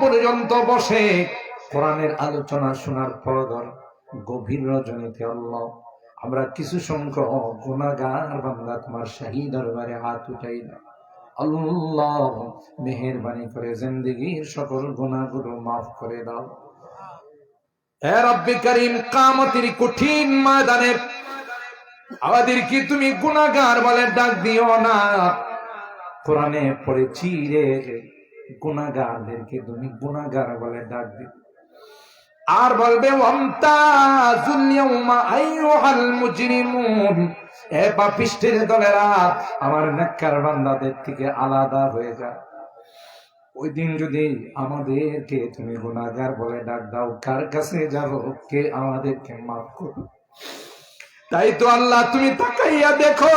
পর্যন্ত বসে আলোচনা শোনার পর গভীর রজনীতে আমরা কিছু সংখ্যক তোমার শাহী দরবারে উঠাই মেহেরবানি করে জিন্দগির সকল গুণাগুলো মাফ করে দাও। রব্বি করিম কামতির কঠিন ময়দানে আমাদের কি তুমি গুণাগার বলে ডাক দিও না। কোরআনে পড়েছি রে গুণাগারদেরকে তুমি গুণাগার বলে ডাক দিও। আর বলবে এ পাপিষ্টের দলেরা আমার নেককার বান্দাদের থেকে আলাদা হয়ে যায়। ওই দিন যদি আমাদেরকে তুমি গুণাগার বলে ডাক দাও, কার কাছে যাব? কে আমাদেরকে মাফ করো তাই তো আল্লাহ, তুমি তাকাইয়া দেখো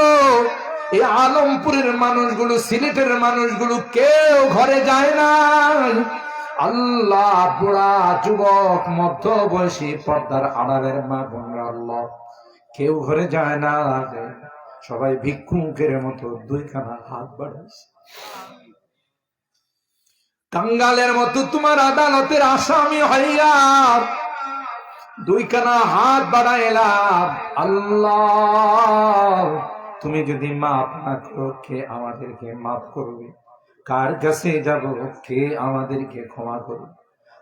এই আলমপুরের মানুষগুলো, সিলেটের মানুষগুলো কেউ ঘরে যায় না। আল্লাহ বুড়া যুবক মধ্য বয়সী পর্দার আড়ালের মা আল্লাহ, কেউ ঘরে যায় না। সবাই ভিক্ষুকের মতো দুইখানা হাত বাড়াইছে। কাঙ্গালের মতো তোমার আদালতের আসামি হইয়া দুইখানা হাত বাড়াইলাম। আল্লাহ তুমি যদি মাফ না করো, কে আমাদেরকে মাফ করবে? কার কাছে যাব? কে আমাদেরকে ক্ষমা করবে?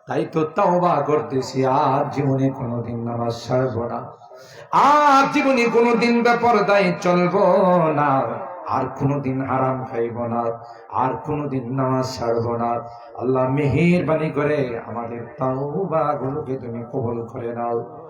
তাই তো তাওবা করতেছি, আর জীবনে কোনোদিন নামাজ ছাড়বো না। আর জীবনে কোনোদিন ব্যাপার দায় চলবো না। আর কোনোদিন আরাম খাইব না। আর কোনোদিন নামাজ ছাড়বো না। আল্লাহ মেহেরবানি করে আমাদের তাওবা গুলোকে তুমি কবল করে নাও।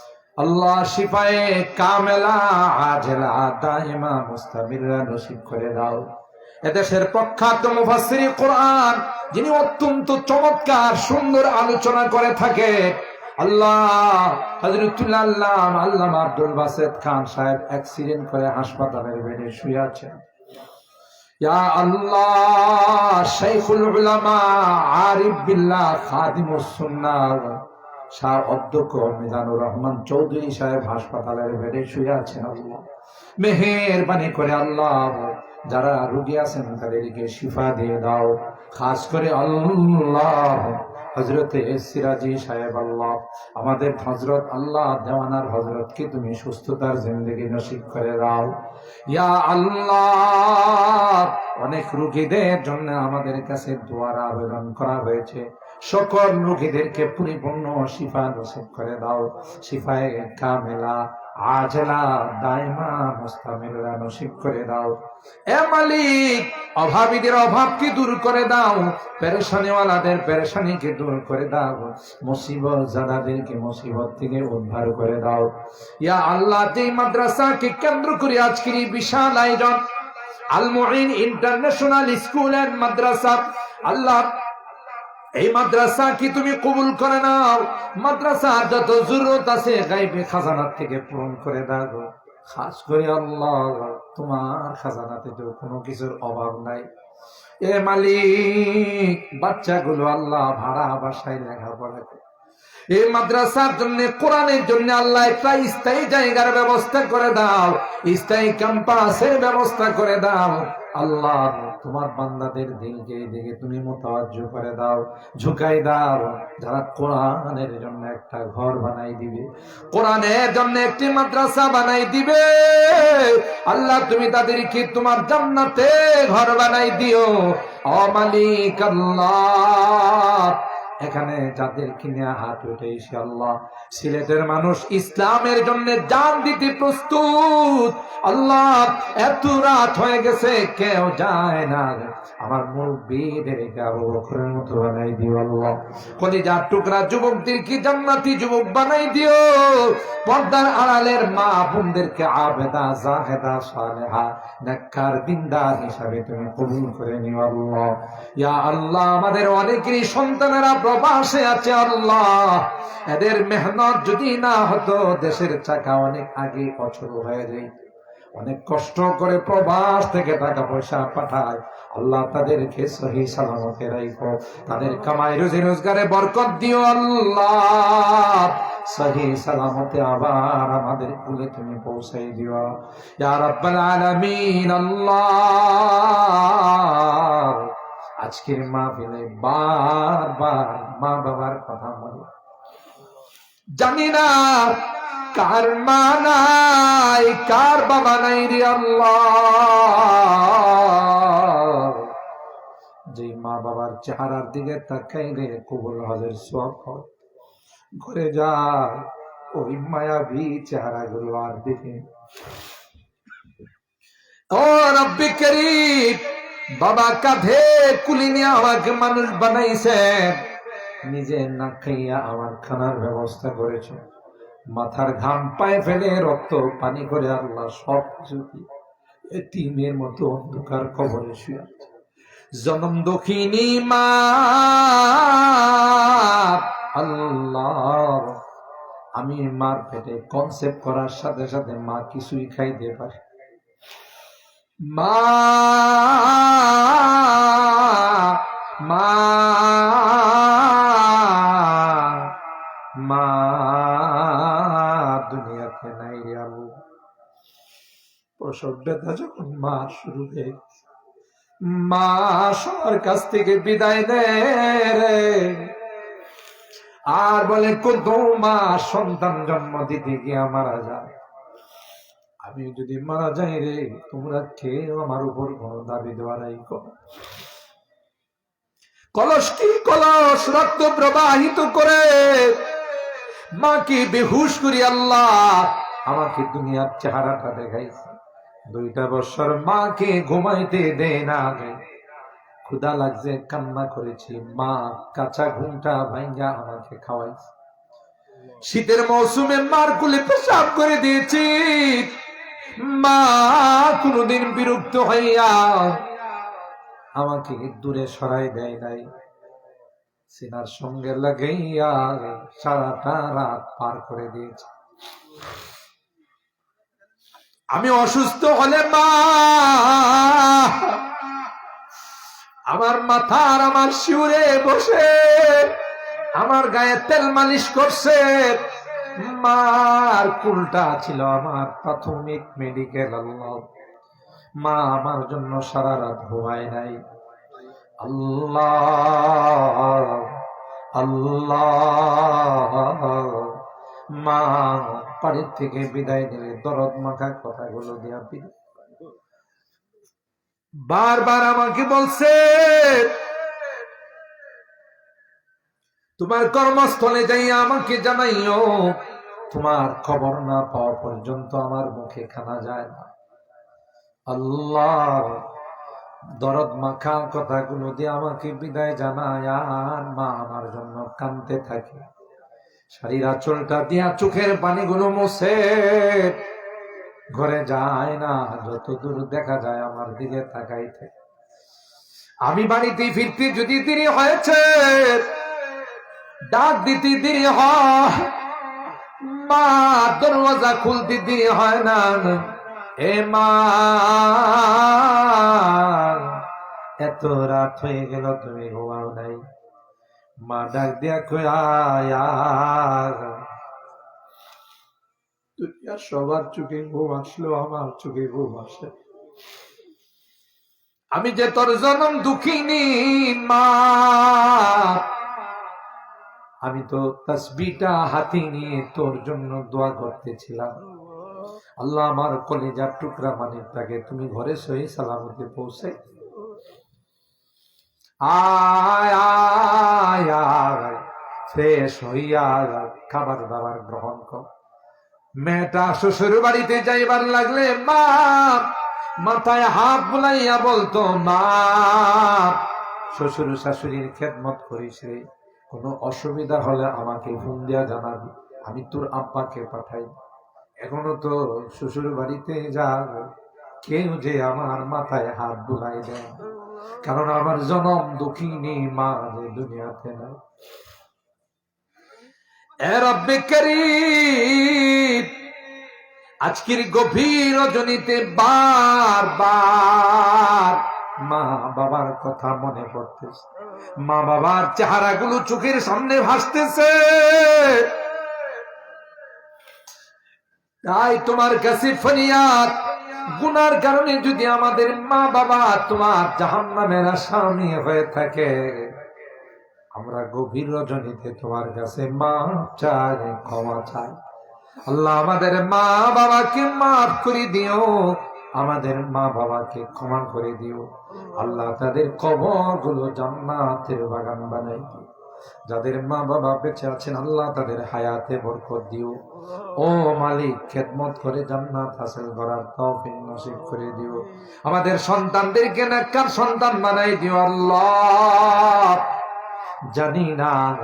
আল্লাহ শিফায়ে কামেলা, আজলা দাইমা মুস্তামিরা নসিব করে দাও। এদেশের প্রখ্যাত মুফাসসির কোরআন, যিনি অত্যন্ত চমৎকার, সুন্দর আলোচনা করে থাকে। আল্লাহ হযরতুল্লাহ আল্লামা আব্দুল খান সাহেব অ্যাক্সিডেন্ট করে হাসপাতালের বেডে শুয়ে আছেন। ইয়া আল্লাহ, শাইখুল উলামা, আরিফ বিল্লাহ, খাদিমুস সুন্নাহ। শাহ অধ্যক্ষ মিজানুর রহমান চৌধুরী সাহেব হাসপাতালের বেডে শুয়ে আছেন আল্লাহ। মেহেরবানি করে আল্লাহ, যারা রুগী আছেন তাদেরকে শিফা দিয়ে দাও। খাস করে আল্লাহ হজরতে সিরাজি সাহেব আল্লাহ। আমাদের হজরত আল্লাহ দেওয়ানার হজরতকে তুমি সুস্থতার জিন্দগি নসিব করে দাও। ইয়া আল্লাহ, অনেক রুগীদের জন্য আমাদের কাছে দোয়ার আবেদন করা হয়েছে। সকল রোগীদেরকে পরিপূর্ণ শিফা নসিব করে দাও। শিফায়ে কামেলা, আজলা, দাইমা, মুস্তামিলা নসিব করে দাও। এ মালিক, অভাবীদের অভাবকে দূর করে দাও। পেরেশানিওয়ালাদের পেরেশানিকে দূর করে দাও। মুসিবত জাদাদেরকে মুসিবত থেকে উদ্ধার করে দাও। ইয়া আল্লাহ, যেই মাদ্রাসাকে কেন্দ্র করে আজকের এই বিশাল আয়োজন Al Muin international school and মাদ্রাসা, আল্লাহ এই মাদ্রাসা কি তুমি কবুল করে নাও? মাদ্রাসা যত জরুরত আছে গাইবে খাজানার থেকে পূরণ করে দাও খাস করে আল্লাহ, তোমার খাজানাতে তো কোনো কিছুর অভাব নাই। এ মালিক, বাচ্চাগুলো আল্লাহ ভাড়া বাসায় লেখাপড়া করে। এই মাদ্রাসার জন্য, কোরআনের জন্য আল্লাহ একটা স্থায়ী জায়গার ব্যবস্থা করে দাও। স্থায়ী ক্যাম্পাসের ব্যবস্থা করে দাও। আল্লাহ, তোমার বান্দাদের দিনকে দিকে তুমি মোতাবাজ্য করে দাও, ঝুঁকাই দাও। যারা কোরআনের জন্য একটা ঘর বানাই দিবে, কোরআনের জন্য একটি মাদ্রাসা বানাই দিবে, আল্লাহ, তুমি তাদেরকে তোমার জান্নাতে ঘর বানাই দিও। অমালিক আল্লাহ এখানে যাদের কিনে হাত উঠেছে আল্লাহ সিলেটের মানুষ ইসলামের জন্য জান দিতে প্রস্তুত। আল্লাহ, এত রাত হয়ে গেছে, কেউ যায় না। আমার মুরব্বীদেরকে আবু মতো বানাই দিও আল্লাহ। টুকরা যুবকদের কি জান্নাতি যুবক বানাই দিও। পর্দার আড়ালের মা বোনদেরকে আবেদা, জাহেদা, সালেহা, নেককার, দিনদার হিসাবে তুমি কবুল করে নিও আল্লাহ। ইয়া আল্লাহ, আমাদের অনেকেরই সন্তানেরা প্রবাসে আছে আল্লাহ। এদের মেহনত যদি না হতো, দেশের চাকা অনেক আগে অচল হয়ে যায় অনেক কষ্ট করে প্রবাস থেকে টাকা পয়সা পাঠায়। আল্লাহ তাদেরকে সহি সালামতে রাখো তাদের কামাই, রুজি, রোজগারে বরকত দিও আল্লাহ। সহি সালামতে আবার আমাদের কুলে তুমি পৌঁছাই দিও। ইয়া আলামিন, আল্লাহ। আজকের মা মাহফিলে বারবার মা বাবার কথা মনে জানি না কার মা নাই, কার বাবা নাই রে আল্লাহ। যে মা বাবার চেহারার দিকে তাকাইলে কবুল হজের সব ঘরে যা ওই মায়াবী চেহারা গুলো আর দেখে ও রব্বি বাবা কাঁধে কুলি নিয়ে আমাকে মানুষ বানাইছে। নিজে না খাইয়া আমার খানার ব্যবস্থা করেছে। মাথার ঘাম পায়ে ফেলে রক্ত, পানি করে আল্লাহ সব কিছু এতিমের মতো অন্ধকার কবরে শুয়ে। জনম দক্ষিণী মা আল্লাহ আমি মার পেটে কনসেপ্ট করার সাথে সাথে মা কিছুই খাইতে পারে। মা মা দুনিয়াতে নাই আবু। প্রসব ব্যথা যখন মা শুরু হয়ে মা সবার কাছ থেকে বিদায় দেয় রে। আর বলে কত মা সন্তান জন্ম দিতে গিয়া মারা যায়? আমি যদি মারা যাই রে, তোমরা কেউ আমার উপর কোন দাবি দেওয়া নাই কলস কি কলস? রক্ত প্রবাহিত করে মাকে বেহুশ করি আল্লাহ। আমাকে দুনিয়ার চেহারাটা দেখাইছে। দুইটা বছর মাকে ঘুমাইতে দে না ক্ষুদা লাগছে, কান্না করেছি। মা কাঁচা ঘুমটা ভাঙ্গা আমাকে খাওয়াইছে। শীতের মৌসুমে মার কুলে পেশাব করে দিয়েছি। মা কোনদিন বিরক্ত হইয়া আমাকে দূরে সরাই দেয় নাই। সঙ্গে লাগাইয়া সারাটা রাত পার করে দিয়েছে। আমি অসুস্থ হলে মা, আমার মাথার আমার শিউরে বসে, আমার গায়ে তেল মালিশ করছে। মার কুলটা ছিল আমার প্রাথমিক মেডিকেল, আল্লাহ। মা আমার জন্য সারা রাত ঘুমায় নাই। আল্লাহ আল্লাহ, মা বাড়ির থেকে বিদায় দিলে দরদ মাখা কথাগুলো দিয়া বারবার আমাকে বলছে তোমার কর্মস্থলে যাই আমাকে জানাইও তোমার খবর না পাওয়া পর্যন্ত আমার মুখে খানা যায় না। আল্লাহ, দরদ মাখা কথাগুলো দিয়ে আমাকে বিদায় জানায়, আর মা আমার জন্য কানতে থাকে। শাড়ির আঁচলটা দিয়া চোখের পানিগুলো মোছে, ঘরে যায় না, যত দূর দেখা যায় আমার দিকে তাকাইতে। আমি বাড়িতে ফিরতে যদি দেরি হয়েছে ডাক দিতে দেরি হয়। মা দরওয়াজা খুলতে দেরি হয় না। এ মা, এত রাত হয়ে গেল, তুমি ঘুমাও নাই। মা ডাক দিয়া। দুনিয়ার সবার চোখে ঘুম আসলো, আমার চোখে ঘুম আসে। আমি যে তোর জনম দুঃখিনী, মা আমি তো তসবিটা হাতে নিয়ে তোর জন্য দোয়া করতেছিলাম। আল্লাহ আমার কলেজার টুকরা মানে তাকে তুমি ঘরে সহি সালামতে পৌঁছে। ফ্রেশ হইয়া খাবার দাবার গ্রহণ কর। মেয়েটা শ্বশুর বাড়িতে যাইবার লাগলে, মা, মাথায় হাত বুলাইয়া বলতো, মা, শ্বশুর শাশুড়ির খেদমত করিস রে। কোনো অসুবিধা হলে আমাকে ফোন দিয়া জানাবি। আমি তোর আব্বাকে পাঠাই। এখনও তো শ্বশুর বাড়িতে যা কেউ যে আমার মাথায় হাত বুলাই দেয়। কারণ আমার জনম দুঃখিনী মা যে দুনিয়াতে নাই। আজকের গভীর রজনীতে বারবার মা বাবার কথা মনে পড়তেছে। মা বাবার চেহারাগুলো চোখের সামনে ভাসতেছে। তাই তোমার কাছে ফরিয়াদ, গুনার কারণে যদি আমাদের মা বাবা তোমার জাহান নামের আসামি হয়ে থাকে, আমরা গভীর রজনীতে তোমার কাছে মা চাই, ক্ষমা চাই। আল্লাহ আমাদের মা বাবাকে মাফ করে দিও। আমাদের মা বাবাকে ক্ষমা করে দিও। আল্লাহ তাদের কবরগুলো জান্নাতের বাগান বানাই দিও। যাদের মা বাবা বেঁচে আছেন, আল্লাহ তাদের হায়াতে বরকত দিও। ও মালিক, খেদমত করে জান্নাত হাসিল করার তৌফিক নসিব করে দিও। আমাদের সন্তানদেরকে নাকার সন্তান বানাই দিও আল্লাহ। জানি না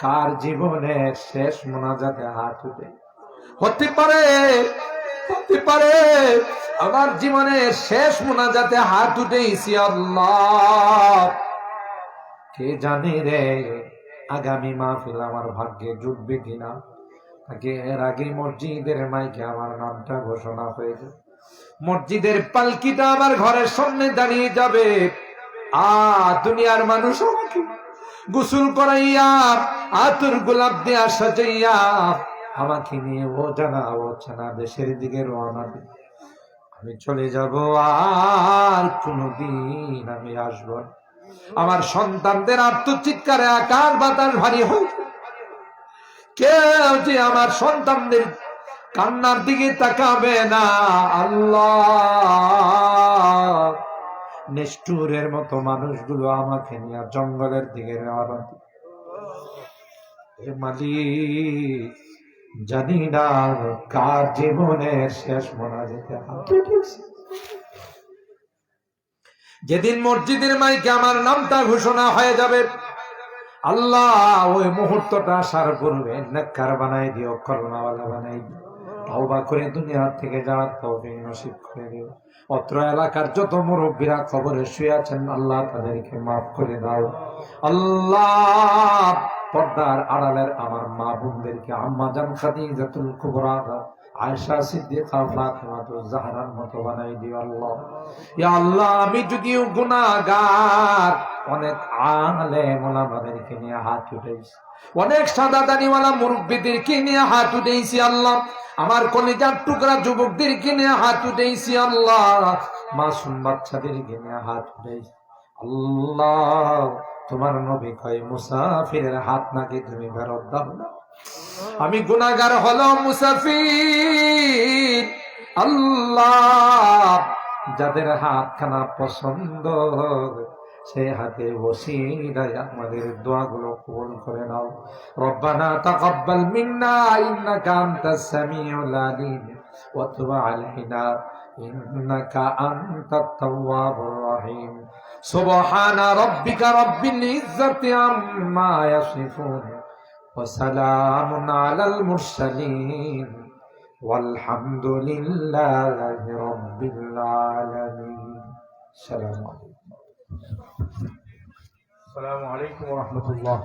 কার জীবনের শেষ মোনাজাতে হাত উঠে। হতে পারে হতে পারে আমার জীবনের শেষ মোনাজাতে হাত উঠেছি আল্লাহ। কে জানে রে, আগামী মাহফিল আমার ভাগ্যে জুটবে কিনা? তাকে এর আগে মসজিদের মাইকে আমার নামটা ঘোষণা হয়ে যাবে মসজিদের পালকিটা আমার ঘরের সামনে দাঁড়িয়ে যাবে। আ, দুনিয়ার মানুষ আমাকে গোসল করাইয়া, আতুর গোলাপ দেয়া সাজাইয়া আমাকে নিয়ে ও জানা ও দেশের দিকে রওনা দিবে আমি চলে যাব আর কোনদিন আমি আসব আমার সন্তানদের আত্মচিৎকারে আকাশ বাতাস ভারী হয়ে। কেউ যে আমার সন্তানদের কান্নার দিকে তাকাবে না, আল্লাহ। নিষ্ঠুরের মতো মানুষগুলো আমাকে নিয়ে জঙ্গলের দিকে মালিক জানি না কার জীবনের শেষ মনা যেতে যেদিন মসজিদের মাইকে আমার নামটা ঘোষণা হয়ে যাবে, আল্লাহ ওই মুহূর্তটা আসার পূর্বে নেককার বানাই দিও করোনাওয়ালা বানাই দিও। তওবা করে দুনিয়া থেকে যাওয়ার তৌফিক নসিব করে দিও। অত্র এলাকার যত মুরব্বীরা খবরে শুয়ে আছেন, আল্লাহ তাদেরকে মাফ করে দাও। আল্লাহ পর্দার আড়ালের আমার মা বোনদেরকে আম্মা জান খাদিজাতুল কুবরা, আয়েশা সিদ্দিকা ফাতিমাতুল জাহরার মতো বানাই দিও আল্লাহ। ইয়া আল্লাহ, আমি যদিও গুনাহগার, অনেক আলেম ওলামাদেরকে নিয়ে হাত উঠেছি অনেক সাদা দানিওয়ালা মুরব্বীদেরকে নিয়ে হাত উঠেছি আল্লাহ। আমার কলেজার টুকরা যুবকদেরকে নিয়ে হাত উঠেছি আল্লাহ। মাসুম বাচ্চাদেরকে নিয়ে হাত উঠেছি আল্লাহ তোমার নবী কয়, মুসাফিরের হাত নাকি তুমি ফেরত দাও না? আমি গুনাগার হলো মুসাফির। আল্লাহ, যাদের হাতখানা পছন্দ সে হাতে বসিরাই আমাদের দোয়াগুলো কবুল করে নাও। রব্বানা তাকাব্বাল মিন্না, ইন্নাকা আনতাস সামিউল আলিম ওয়া তুব আলাইনা। ইন্নাকা আনতাত তাওয়াবুর রহিম। সুবহানা রাব্বিকা রাব্বিল ইজ্জাতি আম্মা ইয়াসিফুন ওয়া সালামুন আলাল মুরসালিন। walhamdulillahi rabbil alamin সালামু আলাইকুম। আসসালামু আলাইকুম ওয়া রাহমাতুল্লাহ।